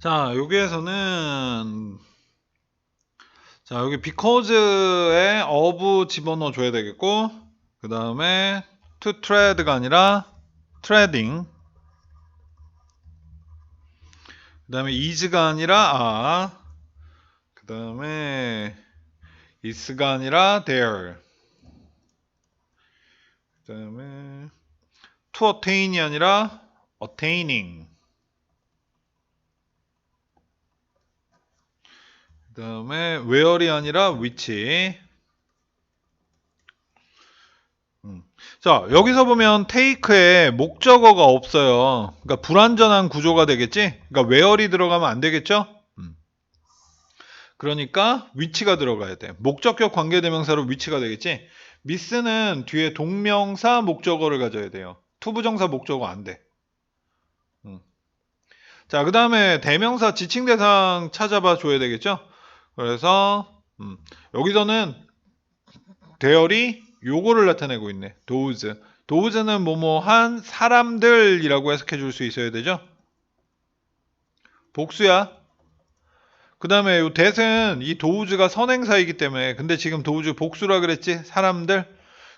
자, 여기에서는 자, 여기 because에 of 집어넣어 줘야 되겠고 그 다음에 to tread가 아니라 treading 그 다음에 is가 아니라 are 그 다음에 is가 아니라 there 그 다음에 to attain이 아니라 attaining 그 다음에 where이 아니라 which 음. 자 여기서 보면 take에 목적어가 없어요 그러니까 불완전한 구조가 되겠지 그러니까 where이 들어가면 안 되겠죠 음. 그러니까 which가 들어가야 돼 목적격 관계대명사로 which가 되겠지 miss는 뒤에 동명사 목적어를 가져야 돼요 투부정사 목적어 안돼 음. 자, 그 다음에 대명사 지칭대상 찾아봐 줘야 되겠죠? 그래서 음, 여기서는 대열이 요거를 나타내고 있네. those. those는 뭐뭐한 사람들이라고 해석해 줄 수 있어야 되죠? 복수야. 그 다음에 요 that은 이 those가 선행사이기 때문에 근데 지금 those 복수라 그랬지? 사람들.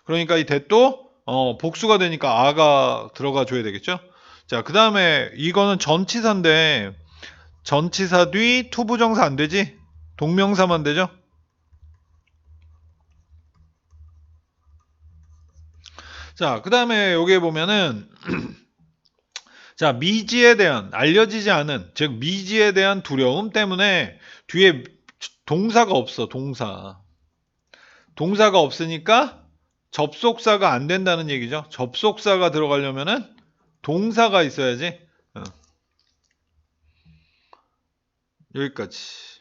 그러니까 이 that도 어, 복수가 되니까 아가 들어가 줘야 되겠죠? 자, 그 다음에 이거는 전치사인데 전치사 뒤 투부정사 안 되지? 동명사만 되죠? 자, 그 다음에 여기에 보면은 자, 미지에 대한 알려지지 않은 즉 미지에 대한 두려움 때문에 뒤에 동사가 없어. 동사. 동사가 없으니까 접속사가 안 된다는 얘기죠. 접속사가 들어가려면은 동사가 있어야지. 어. 여기까지.